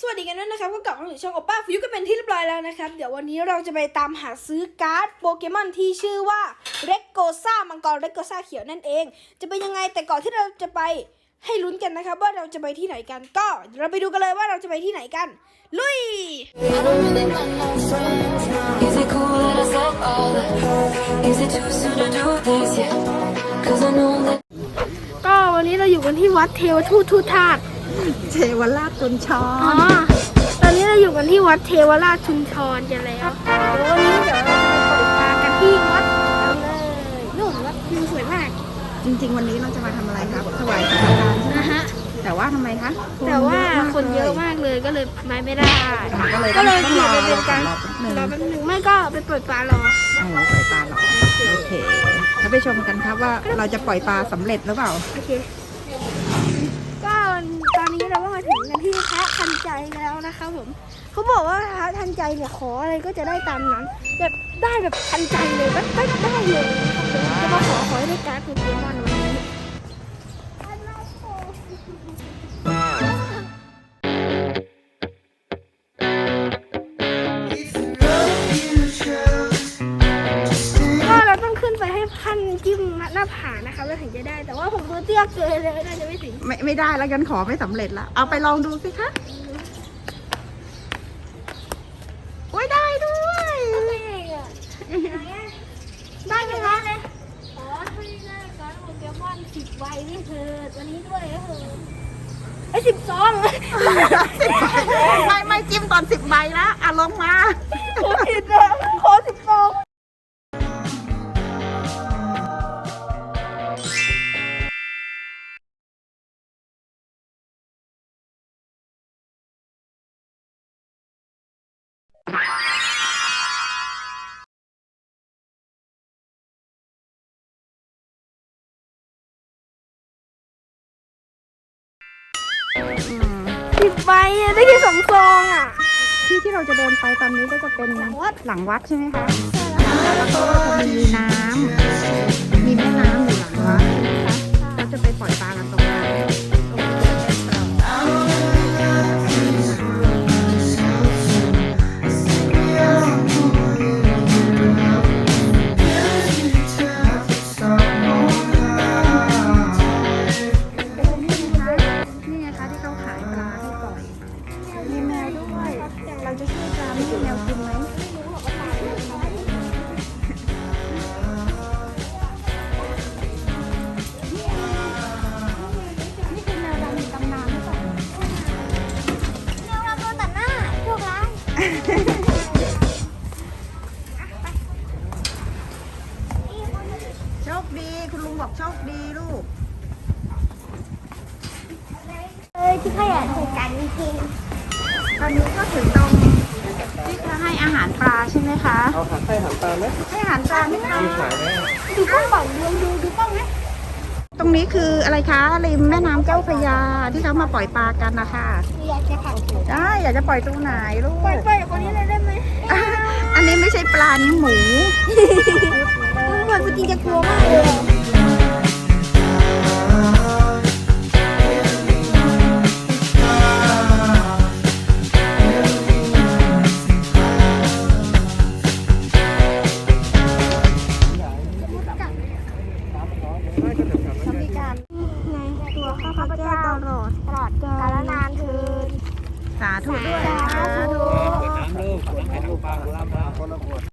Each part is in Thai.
สวัสดีกันด้วยนะครับก็กลับมาถึงช่องโอป้าฟิวกันเป็นที่เรียบร้อยแล้วนะครับ เดี๋ยววันนี้เราจะไปตามหาซื้อการ์ดโปเกมอนที่ชื่อว่าเรกโกซ่ามังกรเรกโกซ่าเขียวนั่นเอง จะเป็นยังไงแต่ก่อนที่เราจะไปให้ลุ้นกันนะครับ ว่าเราจะไปที่ไหนกันก็ เราไปดูกันเลยว่าเราจะไปที่ไหนกัน ลุย I don't really got no friends. Is it cool that I said all that? Is it too soon to do this yet? Cause I know that. ก็วันนี้เราอยู่กันที่วัดเทวทูตทูตธาตุ เทวราชตุนชออ๋อน ตอนนี้เราอยู่กันที่วัดเทวราชชุมชนกันแล้วเดี๋ยววันนี้เดี๋ยวเราจะไปปล่อยปลากันที่วัดเอาเลยนู่นวัดวิวสวยมากจริง ๆ วันนี้เราจะมาทำอะไรครับถวายสังฆทานใช่ไหมนะฮะ แต่ว่าทำไมคะแต่ว่าคนเยอะมากเลยก็เลยไปไม่ได้ ก็เลยก็เลยต้องเปลี่รยนอไปเป็นการรอแป๊บหนึงรอแป๊บหนึงไม่ก็ไปปล่อยปลารอโอ้ปล่อยปลาเหรอโอเคแล้วไปชมกันครับว่าเราจะปล่อยปลาสำเร็จหรือเปล่า โอเค ก็ตอนนี้เราก็ มาถึงกันที่พระทันใจแล้วนะคะผมเขาบอกว่าพระทันใจเนี่ยขออะไรก็จะได้ตามนั้นแบบได้แบบทันใจเลยได้ได้เลยจะมาขอขอให้ได้การ์ดโปเกมอนวัาผานะคะแล้วถึงจะได้ แต่ว่าผมตัวเตี้ยเกินเลยน่าจะไม่ถึงไม่ไม่ได้แล้วกันขอไม่สำเร็จละเอาไปลองดูสิคะโอ้ยได้ด้วยได้ไหมคะขอให้ได้การ์ดโปเกมอนสิบใบนี่เถิดวันนี้ด้วยนะเถิดไอ้สิบสองไม่ไม่จิ้มตอนสิบใบแล้วอะลงมา สิบใบอะได้แค่สองซองอะ ที่ที่เราจะเดินไปตอนนี้ก็จะเป็นหลังวัดหลังวัดใช่ไหมคะแล้วก็จะ ดี คุณลุงบอกโชคดีลูก เอ้ยที่ขยันเหตุการณ์จริงตอนนี้ก็ถึงตรงที่จะให้อาหารปลาใช่ไหมคะ เอาหันให้หันตาไหมให้อาหารปลาไหมคะมีขายไหมดูกล้องก่อนดูดูดูกล้องไหมตรงนี้คืออะไรคะริมแม่น้ำเจ้าพระยาที่เขามาปล่อยปลากันนะคะอยากจะผักได้อยากจะปล่อยตรงไหนลูก ปล่อยปล่อยคนนี้เลยได้ไหม อันนี้ไม่ใช่ปลา นี่หมู เหมือนจริงจะกลัวมากเลยในตัวข้าพเจ้าตลอดกาลนานเทินสาธุด้วยสาธุ น้ำลูกน้ำลูกปลาคนละปลาคนละขวด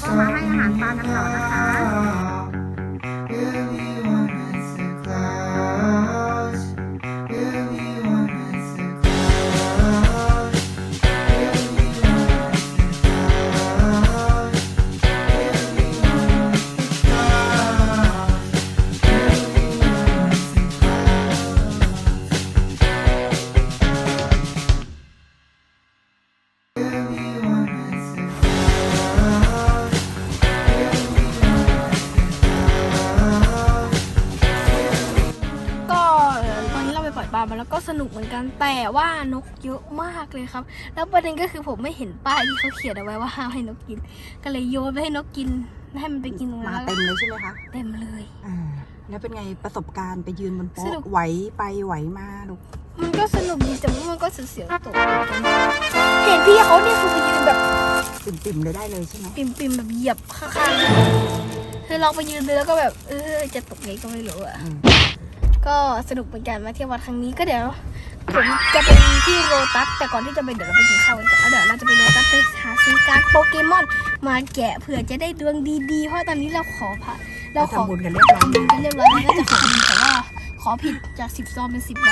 ก็มาให้อาหารปลากันต่อนะคะ แล้วก็สนุกเหมือนกันแต่ว่านกเยอะมากเลยครับ แล้วประเด็นก็คือผมไม่เห็นป้ายที่เขาเขียนเอาไว้ว่าห้ามให้นกกิน ก็เลยโยนไปให้นกกินให้มันไปกินตรงมานั้นเต็มเลยใช่ไหมคะเต็มเลย อ่าแล้วเป็นไงประสบการณ์ไปยืนบนสโป๊ะนุก ไหวไปไหวมาลูกมันก็สนุกดีแต่ว่ามันก็เสียวๆตกเหมือนกันเห็นพี่เขาเนี่ยคือไปยืนแบบปิ่มๆเลยได้เลยใช่ไหมปิ่มๆแบบเหยียบข้างๆคือเราไปยืนดูแล้วก็แบบเออจะตกไงก็ไม่รู้อะอืม ก็สนุกเหมือนกันมาเที่ยววัดครั้งนี้ก็เดี๋ยวผมจะไปที่โรตัสแต่ก่อนที่จะไปเดี๋ยวเราไปกินข้าวกันก่อนแล้วเดี๋ยวเราจะไปโรตัสไปหาซื้อการ์ดโปเกมอนมาแกะเผื่อจะได้ดวงดีๆ เพราะตอนนี้เราขอผ่าเราขอทำบุญกันเรียบร้อยแล้วเป็นเรียบร้อยแล้วก็จะขอผิดแต่ว่าขอผิดจากสิบซองเป็นสิบใบ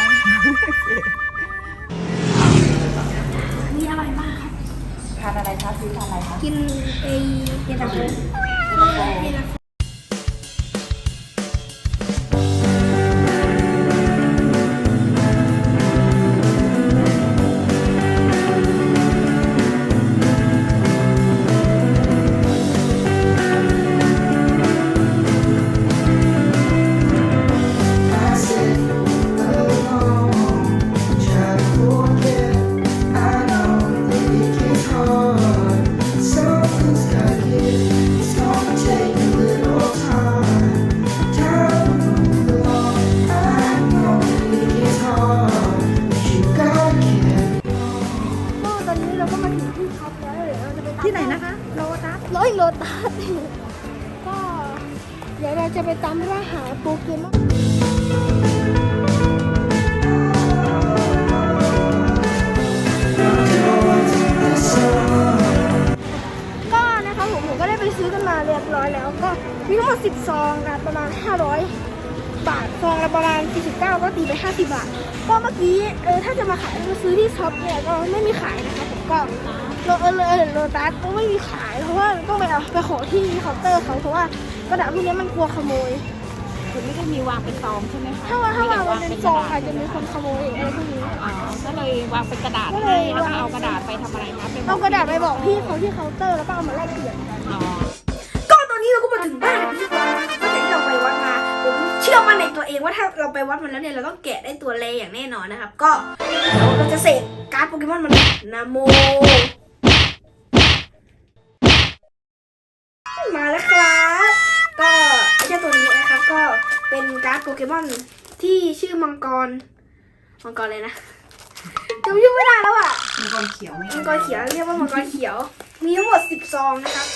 มีอะไรบ้างครับทานอะไรคะซื้อทานอะไรคะกินเอเย็นตาโฟ ประมาณ 49 ก็ตีไป 50 บาท ก็เมื่อกี้เออถ้าจะมาขายก็ซื้อที่ช็อปเนี่ยก็ไม่มีขายนะคะผมก็โลเออเลยโลตัสก็ไม่มีขายเพราะว่าต้องไปเอาไปขอที่เคาน์เตอร์เขาเพราะว่ากระดาษพวกนี้มันกลัวขโมยคือไม่ได้มีวางเป็นซองใช่ไหมคะถ้าว่าถ้าวางมันเป็นซองอาจจะมีคนขโมยอะไรพวกนี้อ๋อก็เลยวางเป็นกระดาษก็เลให้ยแล้วก็เอากระดาษไปทำอะไรคะไปบเอากระดาษไปบอกพี่เขาที่เคาน์เตอร์แล้วก็เอามาแลกเปลี่ยนอ๋อก็ตอนนี้เราก็มาถึงบ้านเชื่อมั่นในตัวเองว่าถ้าเราไปวัดมันแล้วเนี่ยเราต้องแกะได้ตัวเลอย่างแน่นอนนะครับ ก็เดี๋ยวเราจะเสกการ์ดโปเกมอนมันนาโม มาแล้วครับ ก็ไอ้เจ้าตัวนี้นะครับก็เป็นการ์ดโปเกมอนที่ชื่อมังกร มังกรเลยนะจำชื่อไม่ได้แล้วอะมีคนเขียวไหมมังกรเขียวเรียกว่ามังกรเขียว มีทั้งหมดสิบซองนะครับ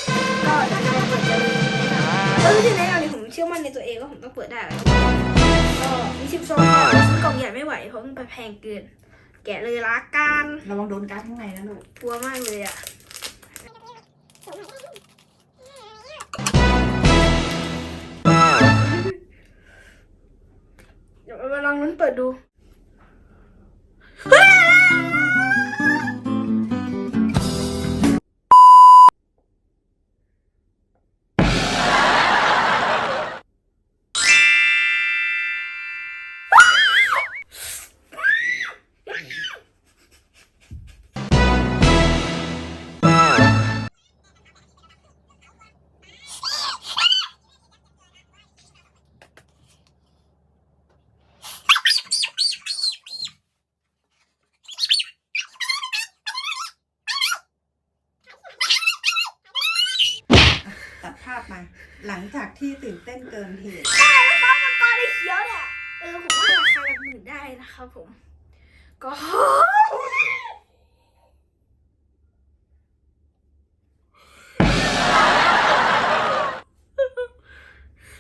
ก็เดี๋ยวจะมาเปิดกันเลยนะครับก็ที่แนะนำ เนี่ยผมเชื่อมั่นในตัวเองว่าผมต้องเปิดได้แล้วก็มีสิบซองก็ซื้อกล่องใหญ่ไม่ไหวเพราะมันแพงเกิน แกะเลยละกันระวังโดนการ์ดข้างในนะลูกกลัวมากเลยอะเดี๋ยวมาลองลุ้นเปิดดู หลังจากที่ตื่นเต้นเกินเหตุ ได้แล้วครับมังกรในเขียวเนี่ย เออผมว่าราคาหลักหมื่นได้นะครับผม ก็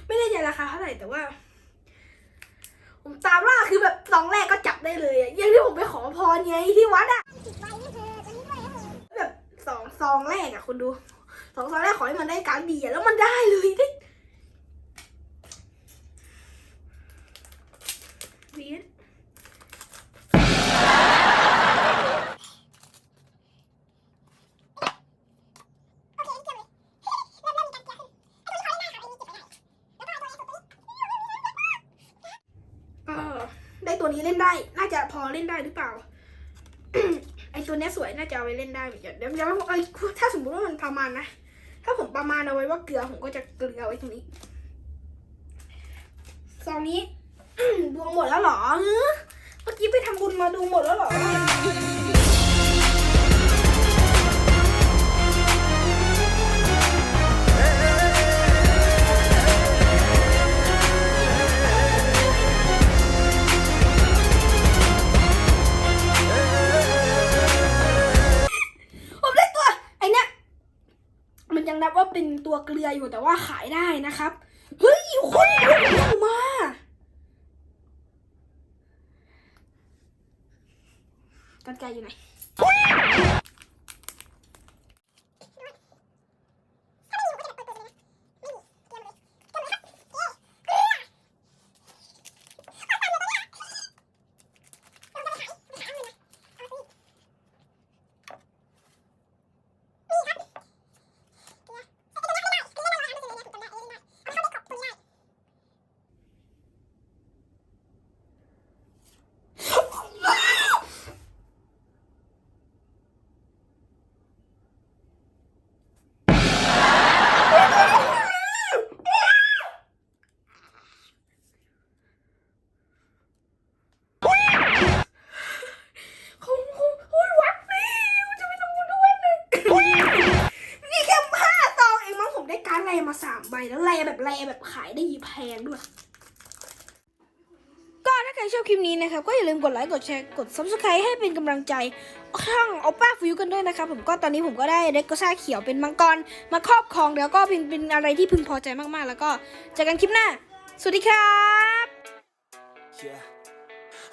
ไม่ได้ใจราคาเท่าไหร่แต่ว่า ผมตามล่าคือแบบซองแรกก็จับได้เลยอะอย่างที่ผมไปขอพรไงที่วัดอะแบบสองซองแรกอะคุณดู สองซองแรกขอให้มันได้การดดีอะแล้วมันได้เลยได้วีดเออได้ตัวนี้เล่นได้ น่าจะพอเล่นได้หรือเปล่า ไอตัวเนี้ยสวย น่าจะเอาไว้เล่นได้เหมือนกัน เดี๋ยวเดี๋ยวเอ้ยถ้าสมมติว่ามันประมาณนะถ้า ผมประมาณเอาไว้ว่าเกลือผมก็จะเกลือไว้ตรงนี้ซองนี้ดวงหมดแล้วหรอ เมื่อกี้ไปทำบุญมาดูหมดแล้วหรอ ยังนับว่าเป็นตัวเกลืออยู่แต่ว่าขายได้นะครับ เฮ้ยคนเยอะมากันไกอยู่ไหน เขาเขาเขาวัดสิมันจะไปทำบุญทุกวันเลย นี่แค่ห้าซองเองมั้งผมได้การดแรมาสามใบแล้วแรแบบแรแบบขายได้ยีแพงด้วย ก็ถ้าใครชอบคลิป นะครับ ก็อย่าลืมกดไลค์กดแชร์กด subscribe ให้เป็นกำลังใจข้างเอป้าฟิวกันด้วยนะครับผมก็ตอนนี้ผมก็ได้เด็กก็ซ่าเขียวเป็นมังกรมาครอบครองแล้วก็เป็นเป็นอะไรที่พึงพอใจมากๆ แล้วก็เจอกันคลิปหน้า สวัสดีครับ Yeah.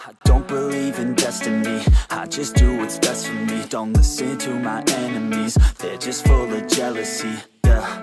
I don't believe in destiny. I just do what's best for me. Don't listen to my enemies, they're just full of jealousy. yeah.